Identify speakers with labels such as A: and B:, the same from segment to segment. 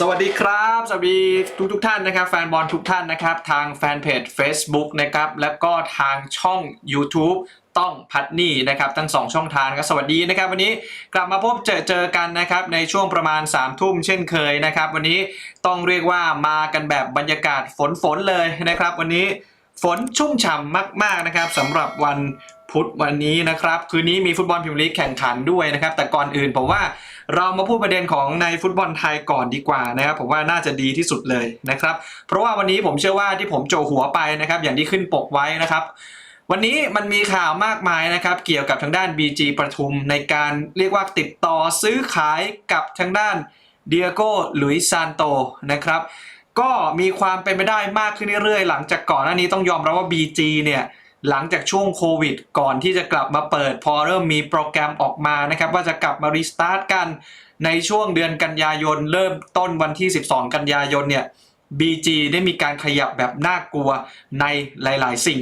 A: สวัสดีครับ สวัสดีทุกทุกท่านนะครับแฟนบอลทุกท่านนะครับ ทางแฟนเพจ Facebook นะครับแล้วก็ทางช่อง YouTube ต้องพัดนี่นะครับทั้ง 2 ช่องทางครับสวัสดีนะครับ วันนี้กลับมาพบเจอเจอกันนะครับในช่วงประมาณ3ามทุ่มเช่นเคยนะครับ วันนี้ต้องเรียกว่ามากันแบบบรรยากาศฝนฝนเลยนะครับ วันนี้ ฝนชุ่มฉ่ำมากๆนะครับสำหรับวันพุธวันนี้นะครับคืนนี้มีฟุตบอลพรีเมียร์ลีกแข่งขันด้วยนะครับ แต่ก่อนอื่นผมว่าเรามาพูดประเด็นของในฟุตบอลไทยก่อนดีกว่านะครับ ผมว่าน่าจะดีที่สุดเลยนะครับ เพราะว่าวันนี้ผมเชื่อว่าที่ผมโจหัวไปนะครับ อย่างที่ขึ้นปกไว้นะครับ วันนี้มันมีข่าวมากมายนะครับ เกี่ยวกับทางด้าน BG ประทุมในการเรียกว่าติดต่อซื้อขายกับทางด้านเดียโก้หลุยซานโตนะครับ ก็มีความเป็นไปได้มากขึ้นเรื่อยๆ หลังจากก่อนหน้านี้ต้องยอมรับว่า BG เนี่ยหลังจากช่วงโควิด ก่อนที่จะกลับมาเปิด พอเริ่มมีโปรแกรมออกมานะครับ ว่าจะกลับมารีสตาร์ทกันในช่วงเดือนกันยายน เริ่มต้นวันที่ 12 กันยายนเนี่ย BG ได้มีการขยับแบบน่ากลัวในหลาย ๆ สิ่ง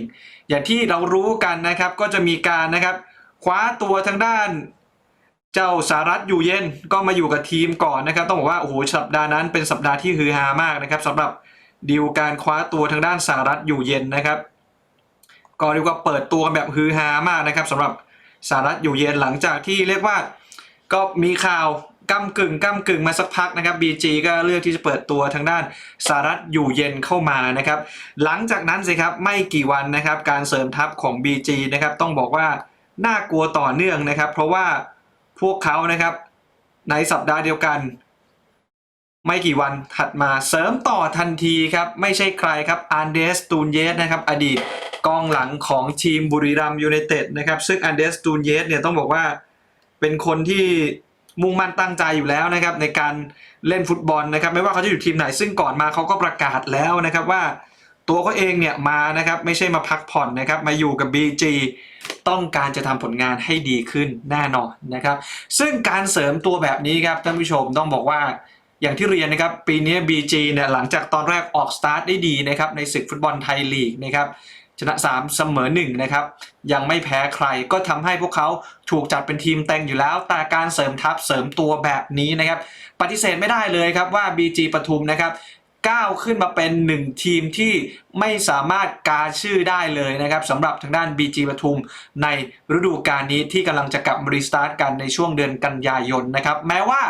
A: อย่างที่เรารู้กันนะครับก็จะมีการนะครับคว้าตัวทางด้าน เจ้าสารัตอยู่เย็นก็มาอยู่กับทีมก่อนนะครับ ต้องบอกว่าโอ้โหสัปดาห์นั้นเป็นสัปดาห์ที่ฮือฮามากนะครับสำหรับดีลการคว้าตัวทางด้านสารัตอยู่เย็นนะครับ ก็เรียกว่าเปิดตัวแบบฮือฮามากนะครับสำหรับสารัตอยู่เย็นหลังจากที่เรียกว่าก็มีข่าวก้ากึ่งก้ากึ่งมาสักพักนะครับ BG ก็เลือกที่จะเปิดตัวทางด้านสารัตอยู่เย็นเข้ามานะครับ หลังจากนั้นสิครับไม่กี่วันนะครับ การเสริมทัพของ BG นะครับต้องบอกว่าน่ากลัวต่อเนื่องนะครับ เพราะว่า พวกเขานะครับ ในสัปดาห์เดียวกัน ไม่กี่วันถัดมาเสริมต่อทันทีครับ ไม่ใช่ใครครับอันเดสตูนเยสนะครับ อดีตกองหลังของทีมบุรีรัมยูไนเต็ดนะครับ ซึ่งอันเดสตูนเยสเนี่ยต้องบอกว่าเป็นคนที่มุ่งมั่นตั้งใจอยู่แล้วนะครับ ในการเล่นฟุตบอลนะครับ ไม่ว่าเขาจะอยู่ทีมไหนซึ่งก่อนมาเขาก็ประกาศแล้วนะครับว่าตัวเขาเองเนี่ยมานะครับไม่ใช่มาพักผ่อนนะครับมาอยู่กับ BG ต้องการจะทำผลงานให้ดีขึ้นแน่นอนนะครับ ซึ่งการเสริมตัวแบบนี้ครับท่านผู้ชมต้องบอกว่าอย่างที่เรียนนะครับ ปีนี้ BG เนี่ยหลังจากตอนแรกออกสตาร์ทได้ดีนะครับในศึกฟุตบอลไทยลีกนะครับชนะ 3 เสมอ 1 นะครับ ยังไม่แพ้ใครก็ทำให้พวกเขาถูกจัดเป็นทีมเต็งอยู่แล้ว แต่การเสริมทัพเสริมตัวแบบนี้นะครับ ปฏิเสธไม่ได้เลยครับว่า BG ปทุมนะครับ ก้าวขึ้นมาเป็นหนึ่งทีมที่ไม่สามารถกาชื่อได้เลยนะครับสำหรับทางด้าน BG ปทุมในฤดูกาลนี้ที่กำลังจะกลับรีสตาร์ทกันในช่วงเดือนกันยายนนะครับแม้ว่า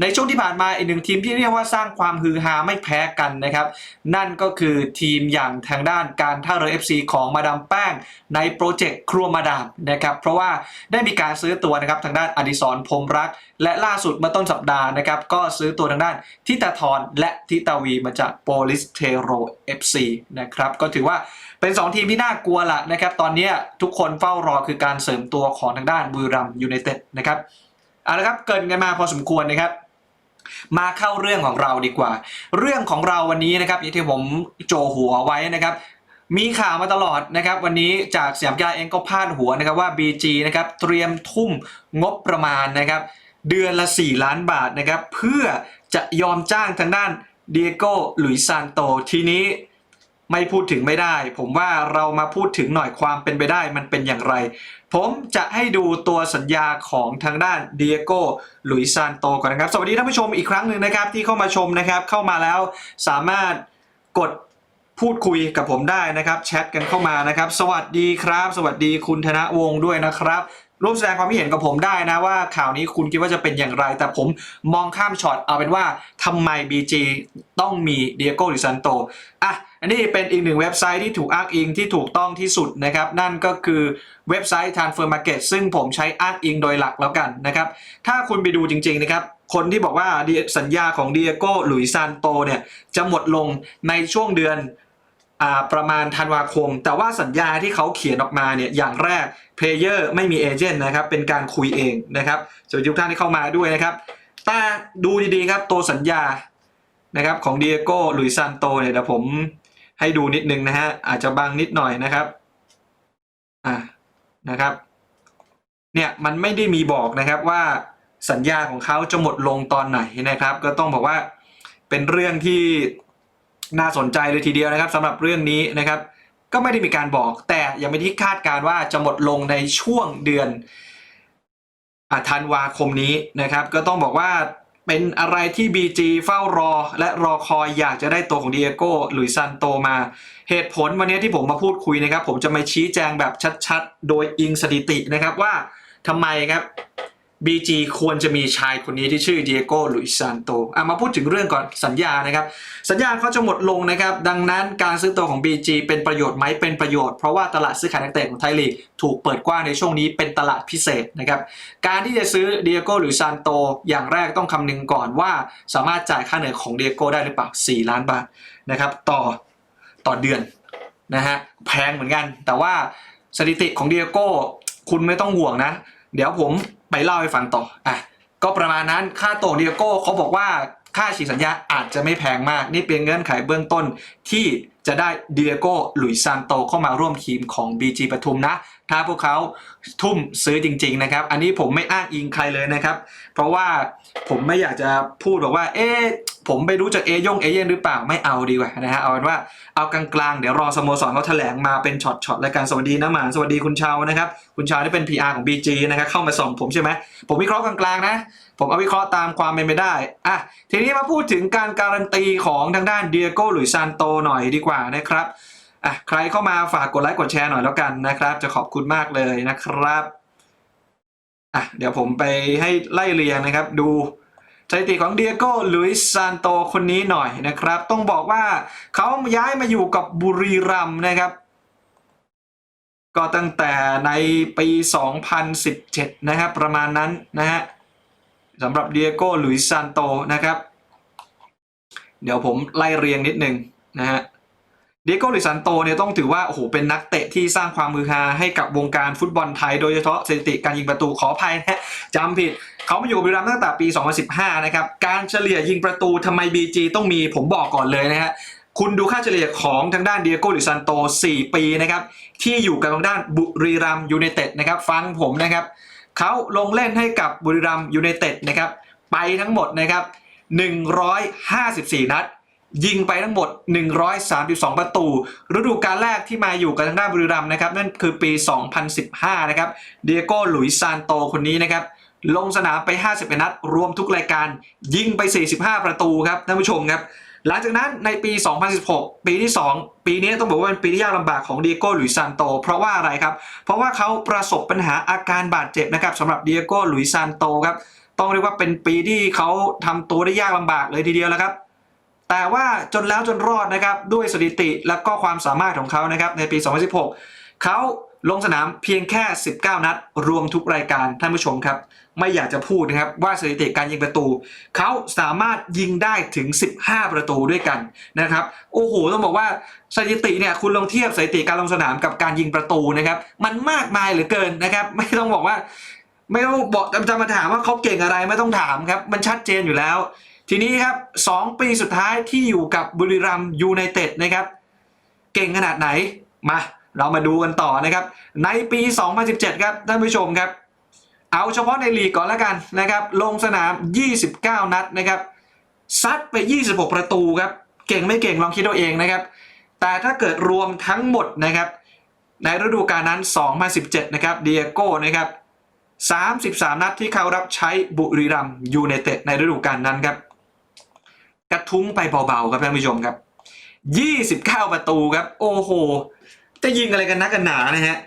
A: ในช่วงที่ผ่านมาอีกหนึ่งทีมที่เรียกว่าสร้างความฮือฮาไม่แพ้กันนะครับ นั่นก็คือทีมอย่างทางด้านการท่าเรือ FC ของมาดามแป้งในโปรเจกต์ครัวมาดามนะครับเพราะว่าได้มีการซื้อตัวนะครับทางด้านอดิศรพรมรัก และล่าสุดเมื่อต้นสัปดาห์นะครับก็ซื้อตัวทางด้านทิตาทรและทิตาวีมาจากโปลิสเทโร FC นะครับก็ถือว่าเป็น 2 ทีมที่น่ากลัวละนะครับตอนนี้ทุกคนเฝ้ารอคือการเสริมตัวของทางด้านบุรีรัมยูไนเต็ดนะครับเอาละครับเกินกันมาพอสมควรนะครับ มาเข้าเรื่องของเราดีกว่า เรื่องของเราวันนี้นะครับที่ผมโจหัวไว้นะครับมีข่าวมาตลอดนะครับ วันนี้จากสยามกีฬาเองก็พาดหัวนะครับว่า BG นะครับเตรียมทุ่มงบประมาณนะครับ เดือนละ 4 ล้านบาทนะครับ เพื่อจะยอมจ้างทางด้านเดียโก้หลุยซานโตทีนี้ ไม่พูดถึงไม่ได้ ผมว่าเรามาพูดถึงหน่อยความเป็นไปได้มันเป็นอย่างไร ผมจะให้ดูตัวสัญญาของทางด้านเดียโก้หลุยซานโตก่อนนะครับ สวัสดีท่านผู้ชมอีกครั้งหนึ่งนะครับ ที่เข้ามาชมนะครับ เข้ามาแล้วสามารถกดพูดคุยกับผมได้นะครับ แชทกันเข้ามานะครับ สวัสดีครับ สวัสดีคุณธนวงศ์ด้วยนะครับร่วมแสดงความคิดเห็นกับผมได้นะว่าข่าวนี้คุณคิดว่าจะเป็นอย่างไร แต่ผมมองข้ามช็อตเอาเป็นว่าทำไม BG ต้องมีเดียโก้หรือซันโตอะ อันนี้เป็นอีกหนึ่งเว็บไซต์ที่ถูกอ้างอิงที่ถูกต้องที่สุดนะครับ นั่นก็คือเว็บไซต์ Transfer Market ซึ่งผมใช้อ้างอิงโดยหลักแล้วกันนะครับ ถ้าคุณไปดูจริง ๆ นะครับ คนที่บอกว่าสัญญาของเดียโก้หลุยซานโตเนี่ยจะหมดลงในช่วงเดือนอประมาณธันวาคม แต่ว่าสัญญาที่เขาเขียนออกมาเนี่ยอย่างแรกเพลเยอร์ไม่มีเอเจนต์นะครับเป็นการคุยเองนะครับสวัสดีทุกท่านที่เข้ามาด้วยนะครับแต่ดูดีๆครับตัวสัญญานะครับของเดียโก้หลุยซานโตเนี่ยเดี๋ยวผม ให้ดูนิดนึงนะฮะอาจจะบังนิดหน่อยนะครับอ่านะครับเนี่ยมันไม่ได้มีบอกนะครับว่าสัญญาของเขาจะหมดลงตอนไหนนะครับ ก็ต้องบอกว่าเป็นเรื่องที่น่าสนใจเลยทีเดียวนะครับสำหรับเรื่องนี้นะครับ ก็ไม่ได้มีการบอก แต่ยังไม่ที่คาดการว่าจะหมดลงในช่วงเดือนอธันวาคมนี้นะครับ ก็ต้องบอกว่า เป็นอะไรที่ BG เฝ้ารอ และรอคอยอยากจะได้ตัวของเดียโก้หลุยซันโตมา เหตุผลวันนี้ที่ผมมาพูดคุยนะครับ ผมจะมาชี้แจงแบบชัดๆ โดยอิงสถิตินะครับว่าทำไมครับ BG ควรจะมีชายคนนี้ที่ชื่อเดียโก้หลุยซานโตอะมาพูดถึงเรื่องก่อนสัญญานะครับ สัญญาเขาจะหมดลงนะครับ ดังนั้นการซื้อตัวของ BG เป็นประโยชน์ไหมเป็นประโยชน์ เพราะว่าตลาดซื้อขายนักเตะของไทยลีกถูกเปิดกว้างในช่วงนี้เป็นตลาดพิเศษนะครับ การที่จะซื้อเดียโก้หรือซานโตอย่างแรกต้องคำนึงก่อนว่าสามารถจ่ายค่าเหนื่อยของเดียโก้ได้หรือเปล่า 4 ล้านบาทนะครับต่อต่อเดือนนะฮะแพงเหมือนกัน แต่ว่าสถิติของเดียโก้คุณไม่ต้องห่วงนะ เดี๋ยวผม ไปเล่าให้ฟังต่ออะก็ประมาณนั้นค่าตัวเดียโก้เขาบอกว่าค่าฉีกสัญญาอาจจะไม่แพงมาก นี่เป็นเงื่อนไขเบื้องต้นที่จะได้เดียโก้หลุยซานโตเข้ามาร่วมทีมของ BG ปทุมนะ ถ้าพวกเขาทุ่มซื้อจริง ๆ นะครับ อันนี้ผมไม่อ้างอิงใครเลยนะครับ เพราะว่า ผมไม่อยากจะพูดบอกว่า เอ๊ะผมไปรู้จากเอย่งเอเย่นหรือเปล่าไม่เอาดีกว่านะฮะเอาเป็นว่าเอากลางๆ เดี๋ยวรอสโมสรเขาแถลงมาเป็นช็อตๆแล้วกันสวัสดีนะหมานสวัสดีคุณชาวนะครับ คุณชาวที่เป็น PR ของ BG นะครับเข้ามาส่องผมใช่ไหมผมวิเคราะห์กลางๆนะ ผมเอาวิเคราะห์ตามความเป็นไปได้อะทีนี้มาพูดถึงการการันตีของทางด้านเดียโก้หลุยซานโตหน่อยดีกว่านะครับอะใครเข้ามาฝากกดไลค์กดแชร์หน่อยแล้วกันนะครับ จะขอบคุณมากเลยนะครับ อะเดี๋ยวผมไปให้ไล่เรียงนะครับ ดูสถิติของเดียโก้ลุยซานโตคนนี้หน่อยนะครับ ต้องบอกว่าเขาย้ายมาอยู่กับบุรีรัมนะครับ ก็ตั้งแต่ในปี 2017 นะครับ ประมาณนั้นนะฮะสำหรับเดียโก้ลุยซานโตนะครับ เดี๋ยวผมไล่เรียงนิดนึงนะฮะ เดโก้หลุยส์ซานโตเนี่ยต้องถือว่าโอ้โหเป็นนักเตะที่สร้างความมือฮาให้กับวงการฟุตบอลไทย โดยเฉพาะสถิติการยิงประตูขออภัยนะฮะจำผิด เขามาอยู่บบุรีรัมย์ตั้งแต่ปี 2015 นะครับ การเฉลี่ยยิงประตูทำไม BG ต้องมีผมบอกก่อนเลยนะฮะคุณดูค่าเฉลี่ยของทางด้านเดียโก้หรือซันโต 4 ปีนะครับที่อยู่กับทางด้านบุรีรัมย์ยูไนเต็ดนะครับฟังผมนะครับเขาลงเล่นให้กับบุรีรัมย์ยูไนเต็ดนะครับไปทั้งหมดนะครับ154 นัด ยิงไปทั้งหมด 132 ประตู ฤดูกาลแรกที่มาอยู่กับทางด้านบุรีรัมย์นะครับ นั่นคือปี 2015 นะครับ เดียโก้หลุยซานโตคนนี้นะครับ ลงสนามไป 51 นัด รวมทุกรายการ ยิงไป 45 ประตูครับท่านผู้ชมครับ หลังจากนั้นในปี 2016 ปีที่ 2 ปีนี้ต้องบอกว่าเป็นปีที่ยากลำบากของเดียโก้หลุยซานโต เพราะว่าอะไรครับ เพราะว่าเขาประสบปัญหาอาการบาดเจ็บนะครับสำหรับเดียโก้หลุยซานโตครับ ต้องเรียกว่าเป็นปีที่เขาทำตัวได้ยากลำบากเลยทีเดียวแล้วครับ แต่ว่าจนแล้วจนรอดนะครับด้วยสถิติและก็ความสามารถของเขานะครับในปี 2016 เขาลงสนามเพียงแค่ 19 นัด รวมทุกรายการท่านผู้ชมครับ ไม่อยากจะพูดนะครับว่าสถิติการยิงประตู เขาสามารถยิงได้ถึง 15 ประตูด้วยกันนะครับ โอ้โห ต้องบอกว่าสถิติเนี่ยคุณลองเทียบสถิติการลงสนามกับการยิงประตูนะครับ มันมากมายเหลือเกินนะครับ ไม่ต้องบอกว่า ไม่ต้องบอกจะมาถามว่าเขาเก่งอะไรไม่ต้องถามครับ มันชัดเจนอยู่แล้ว ทีนี้ครับ2ปีสุดท้ายที่อยู่กับบุรีรัมยูไนเต็ดนะครับ เก่งขนาดไหนมาเรามาดูกันต่อนะครับ ในปี 2017 ครับท่านผู้ชมครับ เอาเฉพาะในลีกก่อนแล้วกันนะครับ ลงสนาม 29 นัดนะครับซัดไป 26 ประตูครับ เก่งไม่เก่งลองคิดเอาเองนะครับ แต่ถ้าเกิดรวมทั้งหมดนะครับ ในฤดูกาลนั้น 2017 นะครับเดียโก้นะครับ 33 นัดที่เขารับใช้บุรีรัมยูไนเต็ดในฤดูกาลนั้นครับ กระทุ้งไปเบาๆครับท่านผู้ชมครับ 29 ประตูครับ โอ้โห จะยิงอะไรกันนักกันหนานะฮะ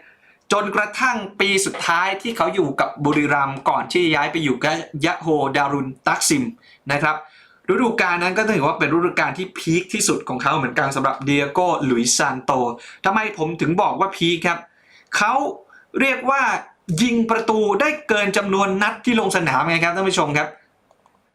A: จนกระทั่งปีสุดท้ายที่เขาอยู่กับบุรีรัมย์ก่อนที่ย้ายไปอยู่กับยะโฮดารุนตักซิมนะครับฤดูกาลนั้นก็ถือว่าเป็นฤดูกาลที่พีคที่สุดของเขาเหมือนกันสำหรับเดียโก้หลุยซานโตทำไมผมถึงบอกว่าพีคครับเขาเรียกว่ายิงประตูได้เกินจำนวนนัดที่ลงสนามไงครับท่านผู้ชมครับ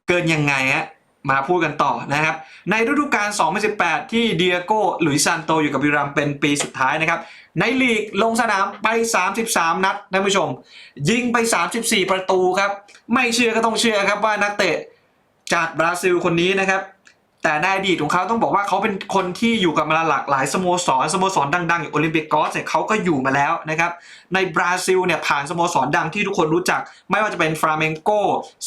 A: เกินยังไงฮะ มาพูดกันต่อนะครับ ในฤดูกาล 2018 ที่เดียโก้หลุยส์ซานโตอยู่กับบุรีรัมเป็นปีสุดท้ายนะครับ ในลีกลงสนามไป 33 นัดท่านผู้ชม ยิงไป 34 ประตูครับ ไม่เชื่อก็ต้องเชื่อครับว่านักเตะจากบราซิลคนนี้นะครับ แต่ในอดีตของเขาต้องบอกว่าเขาเป็นคนที่อยู่กับมาหลากหลายสโมสรสโมสรดังๆอย่างโอลิมปิกกอสเนี่ยเขาก็อยู่มาแล้วนะครับ ในบราซิลเนี่ยผ่านสโมสรดังที่ทุกคนรู้จัก ไม่ว่าจะเป็นฟราเมนโก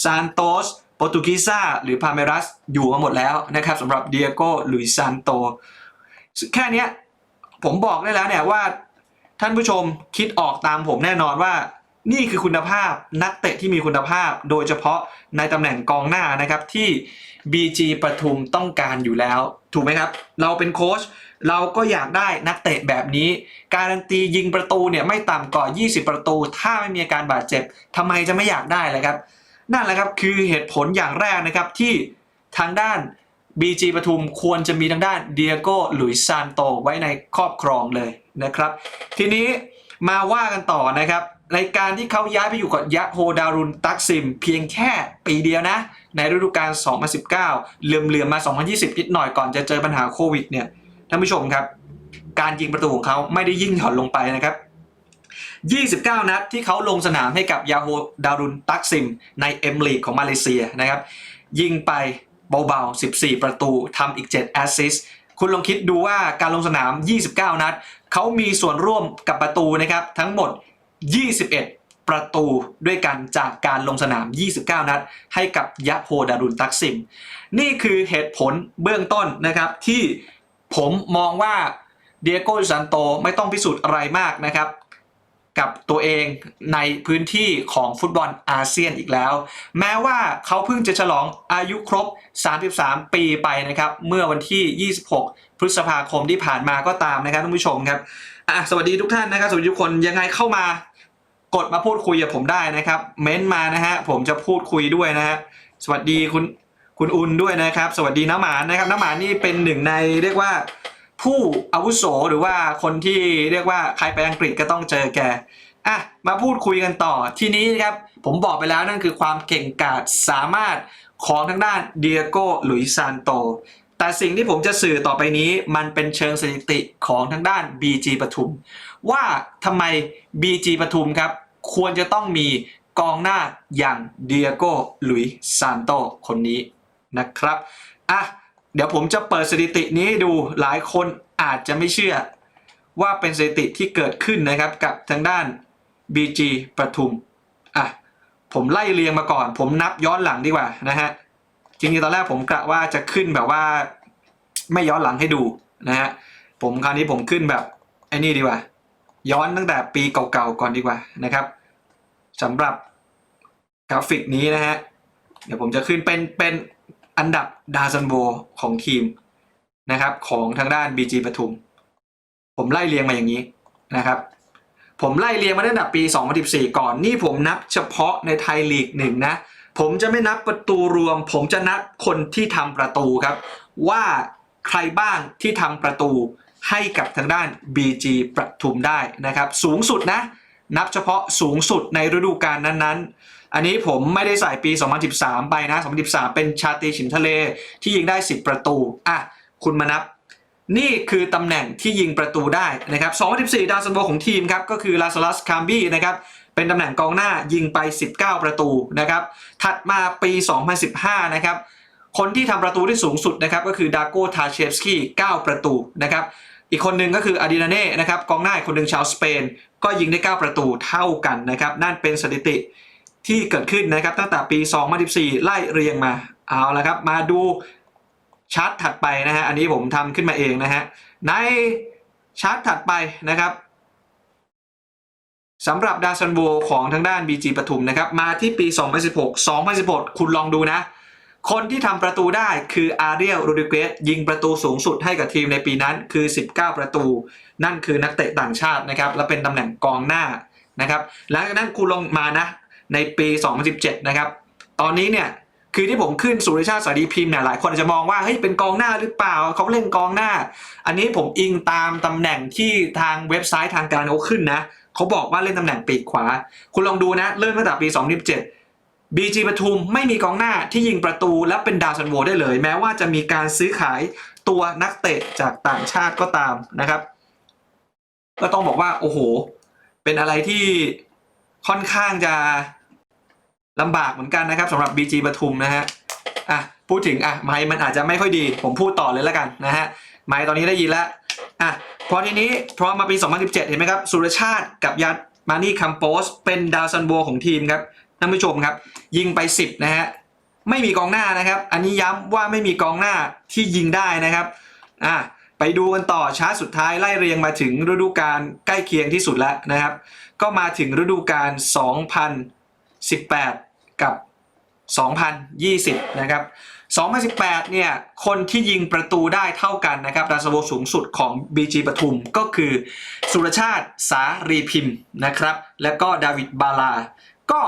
A: ซานโตส โปรตุกีซาหรือพาเมรัสอยู่มาหมดแล้วนะครับสำหรับเดียโก้ลุยซานโต แค่นี้ผมบอกได้แล้วเนี่ยว่าท่านผู้ชมคิดออกตามผมแน่นอนว่านี่คือคุณภาพนักเตะที่มีคุณภาพ โดยเฉพาะในตำแหน่งกองหน้านะครับที่ BG ปทุมต้องการอยู่แล้ว ถูกไหมครับ เราเป็นโค้ชเราก็อยากได้นักเตะแบบนี้ การันตียิงประตูเนี่ยไม่ต่ำกว่า 20 ประตู ถ้าไม่มีอาการบาดเจ็บทำไมจะไม่อยากได้เลยครับ นั่นแหละครับคือเหตุผลอย่างแรกนะครับที่ทางด้าน BG ปทุมควรจะมีทางด้านเดียโก้หลุยซานโตไว้ในครอบครองเลยนะครับ ทีนี้มาว่ากันต่อนะครับในการที่เขาย้ายไปอยู่กับยะโฮดารุนตักซิม เพียงแค่ปีเดียวนะ ในฤดูกาล 2019 เหลื่อมๆมา 2020 นิดหน่อยก่อนจะเจอปัญหาโควิดเนี่ยท่านผู้ชมครับ การยิงประตูของเขาไม่ได้ยิ่งหย่อนลงไปนะครับ 29 นัดที่เขาลงสนามให้กับยาโฮดารุนตักซิม ในเอ็มลีกของมาเลเซียนะครับ ยิงไปเบาๆ 14 ประตูทำอีก 7 แอสซิสคุณลองคิดดูว่าการลงสนาม 29 นัด เขามีส่วนร่วมกับประตูนะครับ ทั้งหมด 21 ประตูด้วยกันจากการลงสนาม 29 นัด ให้กับยะโฮดารุนตักซิม นี่คือเหตุผลเบื้องต้นนะครับที่ผมมองว่าเดียโก้ซันโตไม่ต้องพิสูจน์อะไรมากนะครับ กับตัวเองในพื้นที่ของฟุตบอลอาเซียนอีกแล้ว แม้ว่าเขาเพิ่งจะฉลองอายุครบ 33 ปีไปนะครับ เมื่อวันที่ 26 พฤษภาคมที่ผ่านมาก็ตามนะครับท่านผู้ชมครับอะสวัสดีทุกท่านนะครับสวัสดีทุกคนยังไงเข้ามากดมาพูดคุยกับผมได้นะครับ เม้นต์มานะฮะผมจะพูดคุยด้วยนะฮะสวัสดีคุณคุณอุนด้วยนะครับ สวัสดีน้ำหมานนะครับน้ำหมานนี่เป็นหนึ่งในเรียกว่า ผู้อาวุโสหรือว่าคนที่เรียกว่าใครไปอังกฤษก็ต้องเจอแกอะมาพูดคุยกันต่อทีนี้ครับ ผมบอกไปแล้วนั่นคือความเก่งกาจสามารถของทางด้านเดียโก้หลุยซานโต แต่สิ่งที่ผมจะสื่อต่อไปนี้มันเป็นเชิงสถิติของทางด้าน BG ปทุม ว่าทำไม BG ปทุมครับ ควรจะต้องมีกองหน้าอย่างเดียโก้หลุยซานโตคนนี้นะครับอะ เดี๋ยวผมจะเปิดสถิตินี้ดูหลายคนอาจจะไม่เชื่อ ว่าเป็นสถิติที่เกิดขึ้นนะครับกับทางด้าน BG ปทุมอะผมไล่เรียงมาก่อน ผมนับย้อนหลังดีกว่านะฮะจริงๆตอนแรกผมกะว่าจะขึ้นแบบว่า ไม่ย้อนหลังให้ดูนะฮะผมคราวนี้ผมขึ้นแบบไอ้นี่ดีกว่า ย้อนตั้งแต่ปีเก่าๆก่อนดีกว่านะครับสำหรับกราฟิกนี้นะฮะเดี๋ยวผมจะขึ้นเป็นเป็น อันดับดาซันโบของทีมนะครับ ของทางด้าน BG ปทุม ผมไล่เรียงมาอย่างนี้นะครับ ผมไล่เรียงมาตั้งแต่ปี 2014 ก่อนนี่ผมนับเฉพาะในไทยลีกหนึ่งนะ ผมจะไม่นับประตูรวม ผมจะนับคนที่ทำประตูครับ ว่าใครบ้างที่ทำประตูให้กับทางด้าน BG ประทุมได้นะครับ สูงสุดนะ นับเฉพาะสูงสุดในฤดูกาลนั้นๆ อันนี้ผมไม่ได้ใส่ปี 2013 ไปนะ2013 เป็นชาตรีฉิมทะเลที่ยิงได้ 10 ประตู อะ คุณมานับ นี่คือตำแหน่งที่ยิงประตูได้นะครับ2014 ดาวซันโบของทีมครับ ก็คือลาซาลัสคามบี้นะครับเป็นตำแหน่งกองหน้ายิงไป 19 ประตูนะครับ ถัดมาปี 2015 นะครับ คนที่ทำประตูได้สูงสุดนะครับก็คือดาโกทาเชฟสกี้9ประตูนะครับ อีกคนหนึ่งก็คืออาดินาเน่นะครับกองหน้าคนหนึ่งชาวสเปน ก็ยิงได้ 9 ประตูเท่ากันนะครับ นั่นเป็นสถิติ ที่เกิดขึ้นนะครับตั้งแต่ปี 2014 ไล่เรียงมาเอาละครับ มาดูชาร์ตถัดไปนะฮะอันนี้ผมทำขึ้นมาเองนะฮะในชาร์ตถัดไปนะครับสำหรับดาซันโบของทางด้าน BG ปทุมนะครับมาที่ปี 2016 2016 คุณลองดูนะ คนที่ทำประตูได้คืออาเรียลโรดิเกสยิงประตูสูงสุดให้กับทีมในปีนั้นคือ 19 ประตู นั่นคือนักเตะต่างชาตินะครับและเป็นตำแหน่งกองหน้านะครับหลังจากนั้นคุณลงมานะ ในปี 2017 นะครับ ตอนนี้เนี่ยคือที่ผมขึ้นสุริชาติสารีพิมพ์เนี่ยหลายคนจจะมองว่าเฮ้ยเป็นกองหน้าหรือเปล่าเขาเล่นกองหน้า อันนี้ผมอิงตามตำแหน่งที่ทางเว็บไซต์ทางการเขาขึ้นนะเขาบอกว่าเล่นตำแหน่งปีกขวา คุณลองดูนะเริ่มตั้งแต่ปี 2017 BG ปทุมไม่มีกองหน้าที่ยิงประตูและเป็นดาวซันโวได้เลย แม้ว่าจะมีการซื้อขายตัวนักเตะจากต่างชาติก็ตามนะครับ ก็ต้องบอกว่าโอ้โห เป็นอะไรที่ ค่อนข้างจะลำบากเหมือนกันนะครับสำหรับ BG ปทุมนะฮะอะพูดถึงอะไมค์มันอาจจะไม่ค่อยดี ผมพูดต่อเลยแล้วกันนะฮะไมค์ตอนนี้ได้ยินแล้วอะพอทีนี้พอมาปี 2017 เห็นไหมครับ สุรชาติกับยัดมานี่คัมโปสเป็นดาวซันโบของทีมครับท่านผู้ชมครับ ยิงไป 10 นะฮะไม่มีกองหน้านะครับ อันนี้ย้ำว่าไม่มีกองหน้าที่ยิงได้นะครับอะไปดูกันต่อชาร์ตสุดท้ายไล่เรียงมาถึงฤดูกาลใกล้เคียงที่สุดแล้วนะครับ ก็มาถึงฤดูกาล 2018 กับ 2020 นะครับ 2018 เนี่ย คนที่ยิงประตูได้เท่ากันนะครับดาวซันโวสูงสุดของ BG ปทุมก็คือ สุรชาติสารีพิมพ์นะครับ แล้วก็ดาวิดบาลา ก็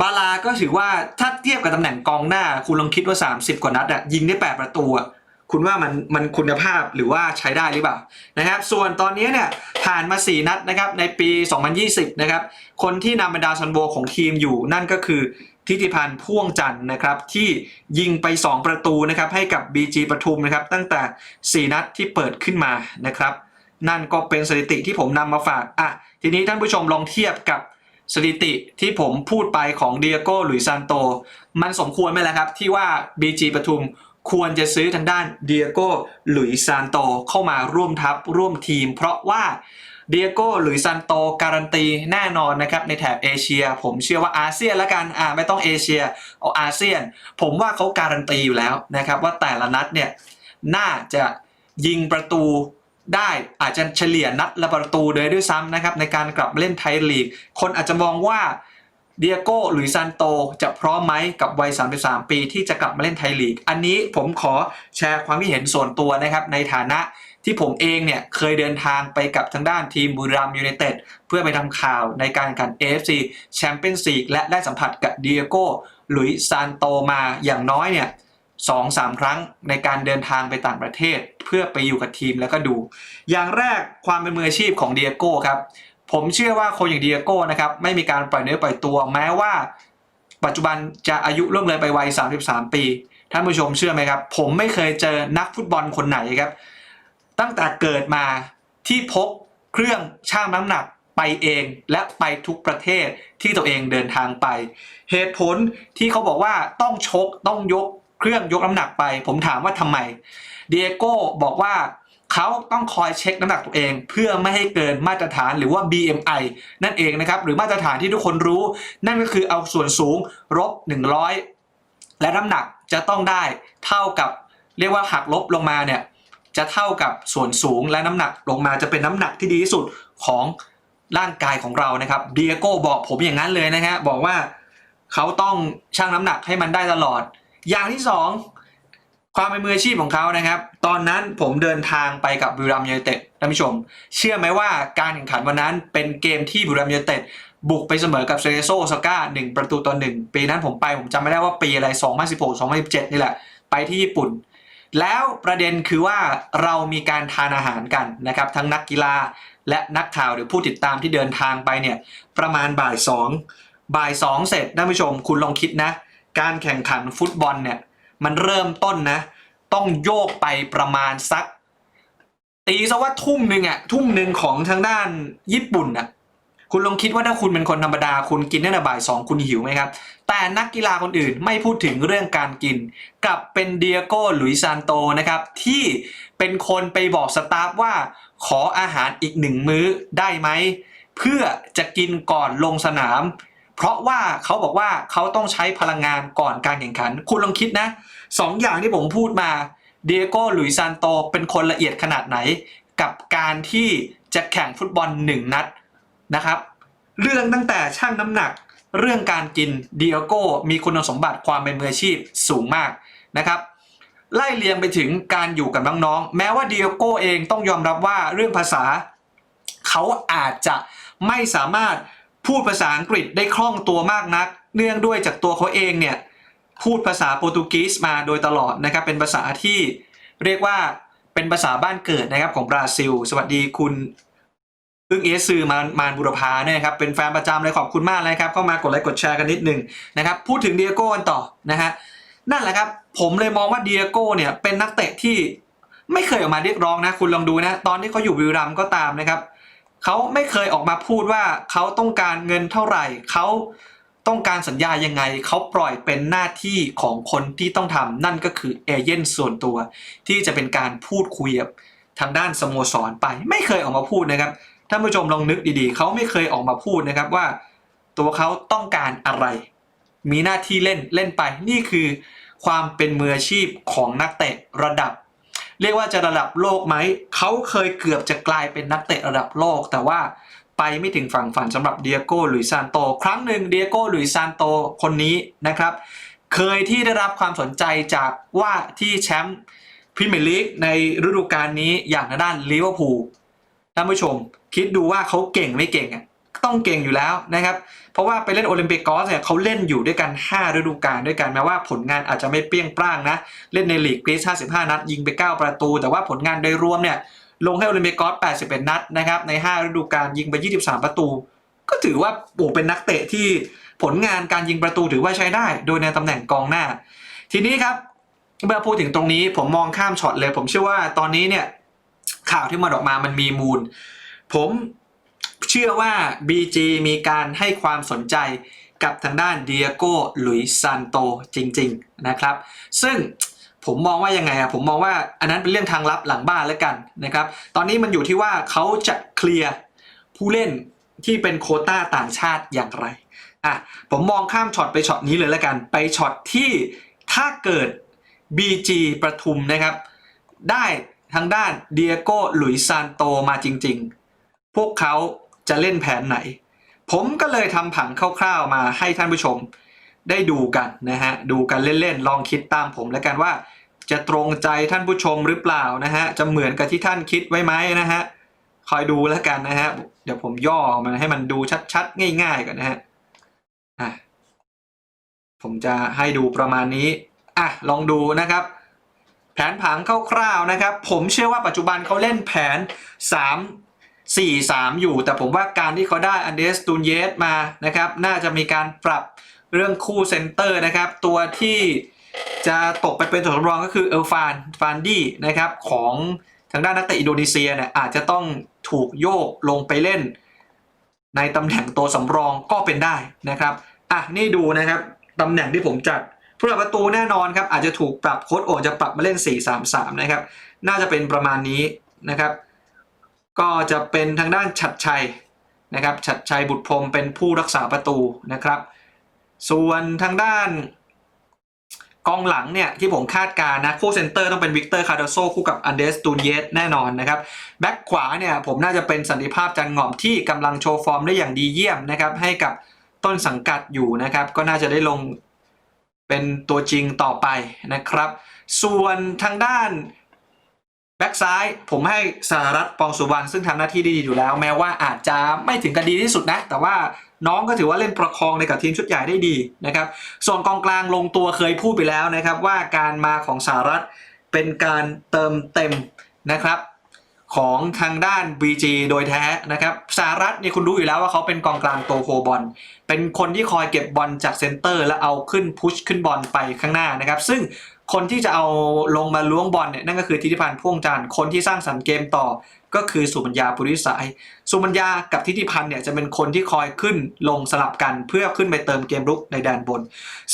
A: บาลาก็ถือว่าถ้าเทียบกับตำแหน่งกองหน้า คุณลองคิดว่า 30 กว่านัดอะยิงได้ 8 ประตูอะ คุณว่ามันมันคุณภาพหรือว่าใช้ได้หรือเปล่านะครับ ส่วนตอนนี้เนี่ยผ่านมา 4 นัดนะครับในปี 2020 นะครับ คนที่นำเป็นดาซันโวของทีมอยู่นั่นก็คือทิติพันธ์พ่วงจันทร์นะครับที่ยิงไป 2 ประตูนะครับให้กับ BG ปทุมนะครับตั้งแต่ 4 นัดที่เปิดขึ้นมานะครับ นั่นก็เป็นสถิติที่ผมนำมาฝากอะทีนี้ท่านผู้ชมลองเทียบกับสถิติที่ผมพูดไปของเดียโก้หลุยซานโต มันสมควรไหมล่ะครับ ที่ว่า BG ปทุม ควรจะซื้อทางด้านเดียโก้หลุยซานโตเข้ามาร่วมทัพร่วมทีม เพราะว่าเดียโก้หลุยซานโตการันตีแน่นอนนะครับในแถบเอเชีย ผมเชื่อว่าอาเซียนละกันอ่าไม่ต้องเอเชียเอาอาเซียน ผมว่าเขาการันตีอยู่แล้วนะครับว่าแต่ละนัดเนี่ยน่าจะยิงประตูได้อาจจะเฉลี่ยนัดละประตูเลยด้วยซ้ำนะครับในการกลับเล่นไทยลีก คนอาจจะมองว่า เดียโก้หลุยซานโตจะพร้อมไหมกับวัย 33 ปีที่จะกลับมาเล่นไทยลีก อันนี้ผมขอแชร์ความคิดเห็นส่วนตัวนะครับ ในฐานะที่ผมเองเนี่ยเคยเดินทางไปกับทางด้านทีมบุรีรัมยูไนเต็ดเพื่อไปทำข่าวในการแข่งขัน AFC แชมเปี้ยนส์ลีกและได้สัมผัสกับเดียโก้หลุยซานโตมาอย่างน้อยเนี่ยสองสามครั้งในการเดินทางไปต่างประเทศ เพื่อไปอยู่กับทีมแล้วก็ดู อย่างแรกความเป็นมืออาชีพของเดียโก้ครับ ผมเชื่อว่าคนอย่างเดียโก้นะครับไม่มีการปล่อยเนื้อปล่อยตัว แม้ว่า ปัจจุบันจะอายุล่วงเลยไปวัย 33 ปีท่านผู้ชมเชื่อไหมครับ ผมไม่เคยเจอนักฟุตบอลคนไหนครับ ตั้งแต่เกิดมาที่พกเครื่องชั่งน้ำหนักไปเองและไปทุกประเทศที่ตัวเองเดินทางไป เหตุผลที่เขาบอกว่าต้องชกต้องยกเครื่องยกน้ำหนักไป ผมถามว่าทำไมเดียโก้บอกว่า เขาต้องคอยเช็คน้ำหนักตัวเอง เพื่อไม่ให้เกินมาตรฐานหรือว่า BMI นั่นเองนะครับ หรือมาตรฐานที่ทุกคนรู้ นั่นก็คือเอาส่วนสูงลบ100 และน้ำหนักจะต้องได้เท่ากับเรียกว่าหักลบลงมาเนี่ยจะเท่ากับส่วนสูงและน้ำหนักลงมาจะเป็นน้ำหนักที่ดีที่สุดของร่างกายของเรานะครับเดียโก้บอกผมอย่างนั้นเลยนะฮะบอกว่าเขาต้องชั่งน้ำหนักให้มันได้ตลอด อย่างที่สอง ความเป็นมืออาชีพของเขานะครับ ตอนนั้นผมเดินทางไปกับบุรีรัมย์ยูไนเต็ดท่านผู้ชม เชื่อไหมว่าการแข่งขันวันนั้นเป็นเกมที่บุรีรัมย์ยูไนเต็ดบุกไปเสมอกับเซเรโซซาก้าหนึ่งประตูต่อหนึ่งปีนั้นผมไปผมจำไม่ได้ว่าปีอะไร 2016 2017 นี่แหละ ไปที่ญี่ปุ่น แล้วประเด็นคือว่าเรามีการทานอาหารกันนะครับ ทั้งนักกีฬาและนักข่าวหรือผู้ติดตามที่เดินทางไปเนี่ยประมาณบ่ายสองบ่ายสองเสร็จท่านผู้ชมคุณลองคิดนะ การแข่งขันฟุตบอลเนี่ย มันเริ่มต้นนะ ต้องโยกไปประมาณสัก ตีซะว่าทุ่มหนึ่งอะทุ่มหนึ่งของทางด้านญี่ปุ่นอะคุณลองคิดว่าถ้าคุณเป็นคนธรรมดาคุณกินตั้งแต่บ่ายสองคุณหิวไหมครับ แต่นักกีฬาคนอื่นไม่พูดถึงเรื่องการกิน กลับเป็นเดียโก้หลุยซานโตนะครับ ที่เป็นคนไปบอกสตาฟว่าขออาหารอีกหนึ่งมื้อได้ไหม เพื่อจะกินก่อนลงสนาม เพราะว่าเขาบอกว่าเขาต้องใช้พลังงานก่อนการแข่งขัน คุณลองคิดนะสองอย่างที่ผมพูดมาเดียโก้หลุยซานโตเป็นคนละเอียดขนาดไหน กับการที่จะแข่งฟุตบอลหนึ่งนัดนะครับ เรื่องตั้งแต่ช่างน้ำหนัก เรื่องการกินเดียโก้มีคุณสมบัติความเป็นมืออาชีพสูงมากนะครับไล่เลียงไปถึงการอยู่กับน้องๆ แม้ว่าเดียโก้เองต้องยอมรับว่าเรื่องภาษา เขาอาจจะไม่สามารถ พูดภาษาอังกฤษได้คล่องตัวมากนัก เนื่องด้วยจากตัวเขาเองเนี่ยพูดภาษาโปรตุเกสมาโดยตลอดนะครับเป็นภาษาที่เรียกว่าเป็นภาษาบ้านเกิดนะครับของบราซิล สวัสดีคุณอึ้งเอซือมานมานบุรพาเนี่ยครับเป็นแฟนประจำเลยขอบคุณมากเลยครับเข้ามากดไลค์กดแชร์กันนิดนึงนะครับพูดถึงเดียโก้กันต่อนะฮะนั่นแหละครับผมเลยมองว่าเดียโก้เนี่ยเป็นนักเตะที่ไม่เคยออกมาเรียกร้องนะคุณลองดูนะตอนที่เขาอยู่วิลรัมก็ตามนะครับ เขาไม่เคยออกมาพูดว่าเขาต้องการเงินเท่าไหร่เขาต้องการสัญญายังไงเขาปล่อยเป็นหน้าที่ของคนที่ต้องทำนั่นก็คือเอเย่นส่วนตัว ที่จะเป็นการพูดคุยกับทางด้านสโมสรไป ไม่เคยออกมาพูดนะครับท่านผู้ชมลองนึกดีๆ เขาไม่เคยออกมาพูดนะครับว่า ตัวเขาต้องการอะไร มีหน้าที่เล่นเล่นไปนี่คือความเป็นมืออาชีพของนักเตะระดับ เรียกว่าจะระดับโลกไหม เขาเคยเกือบจะกลายเป็นนักเตะระดับโลก แต่ว่าไปไม่ถึงฝั่งฝันสำหรับเดียโก้หลุยซานโต ครั้งหนึ่งเดียโก้หลุยซานโตคนนี้นะครับ เคยที่ได้รับความสนใจจากว่าที่แชมป์พรีเมียร์ลีกในฤดูกาลนี้อย่างด้านลิเวอร์พูลท่านผู้ชม คิดดูว่าเขาเก่งไม่เก่งอะ ต้องเก่งอยู่แล้วนะครับ เพราะว่าไปเล่นโอลิมปิกกอสเนี่ยเขาเล่นอยู่ด้วยกัน 5 ฤดูกาลด้วยกันแม้ว่าผลงานอาจจะไม่เปรี้ยงปร้างนะ เล่นในลีกกรีซ55 นัด ยิงไป 9 ประตู แต่ว่าผลงานโดยรวมเนี่ยลงให้โอลิมปิกกอส81 นัดนะครับใน 5 ฤดูกาลยิงไป 23 ประตู ก็ถือว่าโอ้เป็นนักเตะที่ผลงานการยิงประตูถือว่าใช้ได้ โดยในตำแหน่งกองหน้า ทีนี้ครับเมื่อพูดถึงตรงนี้ผมมองข้ามช็อตเลย ผมเชื่อว่าตอนนี้เนี่ยข่าวที่มันออกมามันมีมูล ผม เชื่อว่า BG มีการให้ความสนใจกับทางด้านเดียโก้หลุยซานโตจริง ๆ นะครับ ซึ่งผมมองว่ายังไงอะผมมองว่าอันนั้นเป็นเรื่องทางลับหลังบ้านแล้วกันนะครับ ตอนนี้มันอยู่ที่ว่าเขาจะเคลียร์ผู้เล่นที่เป็นโคต้าต่างชาติอย่างไรอะผมมองข้ามช็อตไปช็อตนี้เลยแล้วกัน ไปช็อตที่ถ้าเกิด BG ประทุมนะครับ ได้ทางด้านเดียโก้หลุยซานโตมาจริง ๆ พวกเขา จะเล่นแผนไหน ผมก็เลยทำผังคร่าวๆมาให้ท่านผู้ชมได้ดูกันนะฮะ ดูกันเล่นๆ ลองคิดตามผมแล้วกันว่า จะตรงใจท่านผู้ชมหรือเปล่านะฮะ จะเหมือนกับที่ท่านคิดไว้ไหมนะฮะ คอยดูแล้วกันนะฮะ เดี๋ยวผมย่อมันให้มันดูชัดๆ ง่ายๆก่อนนะฮะ อะ ผมจะให้ดูประมาณนี้ อะ ลองดูนะครับ แผนผังคร่าวๆนะครับ ผมเชื่อว่าปัจจุบันเขาเล่นแผน 3 4 3 อยู่ แต่ผมว่าการที่เขาได้อันเดสตูนเยสมานะครับ น่าจะมีการปรับเรื่องคู่เซนเตอร์นะครับ ตัวที่จะตกไปเป็นตัวสำรองก็คือเอลฟานฟานดี้นะครับของทางด้านนักเตะอินโดนีเซียเนี่ยอาจจะต้องถูกโยกลงไปเล่น ในตำแหน่งตัวสำรองก็เป็นได้นะครับอะนี่ดูนะครับตำแหน่งที่ผมจัดผู้รักประตูแน่นอนครับอาจจะถูกปรับโค้ดโอจะปรับมาเล่น 4-3-3 นะครับ น่าจะเป็นประมาณนี้นะครับ ก็จะเป็นทางด้านฉัดชัยนะครับฉัดชัยบุตรพรมเป็นผู้รักษาประตูนะครับ ส่วนทางด้านกองหลังเนี่ยที่ผมคาดการณ์นะคู่เซนเตอร์ต้องเป็นวิกเตอร์คาร์โดโซคู่กับอันเดสตูนเยสแน่นอนนะครับแบ็กขวาเนี่ยผมน่าจะเป็นสันติภาพจันหงอมที่กำลังโชว์ฟอร์มได้อย่างดีเยี่ยมนะครับให้กับต้นสังกัดอยู่นะครับ ก็น่าจะได้ลงเป็นตัวจริงต่อไปนะครับ ส่วนทางด้าน แบ็กซ้ายผมให้สหรัฐปองสุวรรณซึ่งทำหน้าที่ได้ดีอยู่แล้ว แม้ว่าอาจจะไม่ถึงกับดีที่สุดนะ แต่ว่าน้องก็ถือว่าเล่นประคองในกับทีมชุดใหญ่ได้ดีนะครับ ส่วนกองกลางลงตัวเคยพูดไปแล้วนะครับ ว่าการมาของสหรัฐเป็นการเติมเต็มนะครับของทางด้าน BG โดยแท้นะครับสหรัฐนี่คุณรู้อยู่แล้วว่าเขาเป็นกองกลางโตโคบอล เป็นคนที่คอยเก็บบอลจากเซนเตอร์ แล้วเอาขึ้นพุชขึ้นบอลไปข้างหน้านะครับ ซึ่ง คนที่จะเอาลงมาล้วงบอลเนี่ยนั่นก็คือทิติพันธ์พ่วงจันทร์คนที่สร้างสรรค์เกมต่อก็คือสุมัญญาปุริสายสุมัญญากับทิติพันธ์เนี่ยจะเป็นคนที่คอยขึ้นลงสลับกันเพื่อขึ้นไปเติมเกมรุกในแดนบน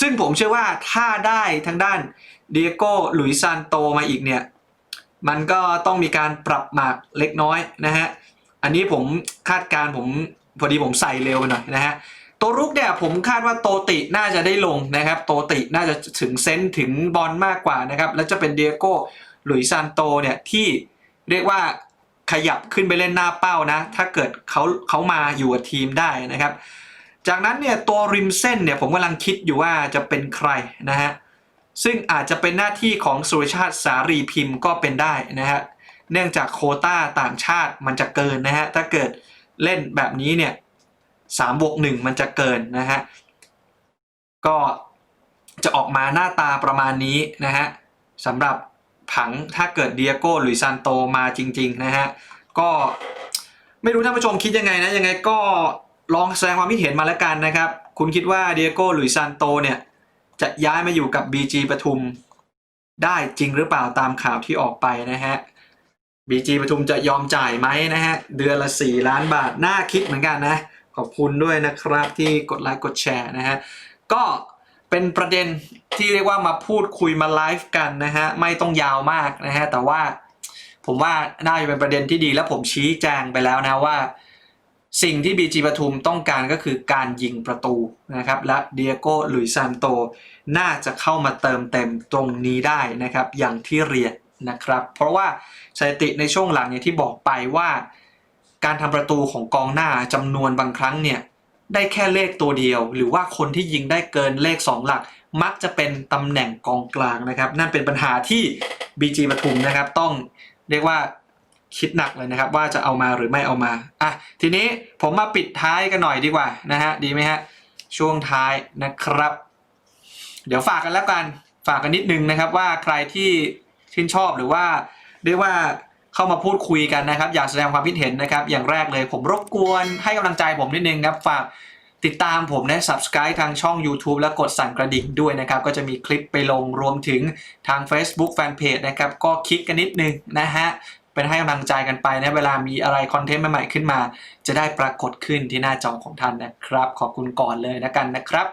A: ซึ่งผมเชื่อว่าถ้าได้ทางด้านเดียโก้หลุยซานโตมาอีกเนี่ยมันก็ต้องมีการปรับหมากเล็กน้อยนะฮะอันนี้ผมคาดการณ์ผมพอดีผมใส่เร็วไปหน่อยนะฮะ ตัวรุกเนี่ยผมคาดว่าโตติน่าจะได้ลงนะครับ โตติน่าจะถึงเซนถึงบอลมากกว่านะครับ แล้วจะเป็นเดียโก้หลุยซานโตเนี่ยที่เรียกว่าขยับขึ้นไปเล่นหน้าเป้านะ ถ้าเกิดเขาเขามาอยู่กับทีมได้นะครับ จากนั้นเนี่ยตัวริมเส้นเนี่ยผมกำลังคิดอยู่ว่าจะเป็นใครนะฮะซึ่งอาจจะเป็นหน้าที่ของสุรชาติสารีพิมพ์ก็เป็นได้นะฮะเนื่องจากโคต้าต่างชาติมันจะเกินนะฮะถ้าเกิดเล่นแบบนี้เนี่ย สามบวกหนึ่งมันจะเกินนะฮะ ก็จะออกมาหน้าตาประมาณนี้นะฮะสำหรับผังถ้าเกิดเดียโก้หรือซานโตมาจริง ๆ นะฮะ ก็ไม่รู้ท่านผู้ชมคิดยังไงนะ ยังไงก็ลองแสดงความคิดเห็นมาแล้วกันนะครับ คุณคิดว่าเดียโก้หรือซานโตเนี่ย จะย้ายมาอยู่กับ BG ปทุมได้จริงหรือเปล่าตามข่าวที่ออกไปนะฮะ BG ปทุมจะยอมจ่ายไหมนะฮะ เดือนละ 4 ล้านบาท น่าคิดเหมือนกันนะ ขอบคุณด้วยนะครับที่กดไลค์กดแชร์นะฮะก็เป็นประเด็นที่เรียกว่ามาพูดคุยมาไลฟ์กันนะฮะไม่ต้องยาวมากนะฮะแต่ว่าผมว่าน่าจะเป็นประเด็นที่ดีและผมชี้แจงไปแล้วนะว่า สิ่งที่ BG ปทุมต้องการก็คือการยิงประตูนะครับและเดียโก้หลุยซานโต น่าจะเข้ามาเติมเต็มตรงนี้ได้นะครับอย่างที่เรียนนะครับ เพราะว่าสถิติในช่วงหลังเนี่ยที่บอกไปว่า การทำประตูของกองหน้าจำนวนบางครั้งเนี่ยได้แค่เลขตัวเดียว หรือว่าคนที่ยิงได้เกินเลข 2 หลัก มักจะเป็นตำแหน่งกองกลางนะครับ นั่นเป็นปัญหาที่ BG ปทุมนะครับต้องเรียกว่าคิดหนักเลยนะครับ ว่าจะเอามาหรือไม่เอามาอะทีนี้ผมมาปิดท้ายกันหน่อยดีกว่านะฮะดีไหมฮะช่วงท้ายนะครับ เดี๋ยวฝากกันแล้วกันฝากกันนิดนึงนะครับว่าใครที่ชื่นชอบหรือว่าเรียกว่า เข้ามาพูดคุยกันนะครับ อยากแสดงความคิดเห็นนะครับ อย่างแรกเลยผมรบกวนให้กำลังใจผมนิดนึงครับฝากติดตามผมนะ subscribe ทางช่อง YouTube แล้วกดสั่นกระดิ่งด้วยนะครับ ก็จะมีคลิปไปลงรวมถึงทาง Facebook Fanpage นะครับ ก็คลิกกันนิดนึงนะฮะเป็นให้กำลังใจกันไปนะเวลามีอะไรคอนเทนต์ใหม่ๆขึ้นมา จะได้ปรากฏขึ้นที่หน้าจอของท่านนะครับ ขอบคุณก่อนเลยนะกันนะครับ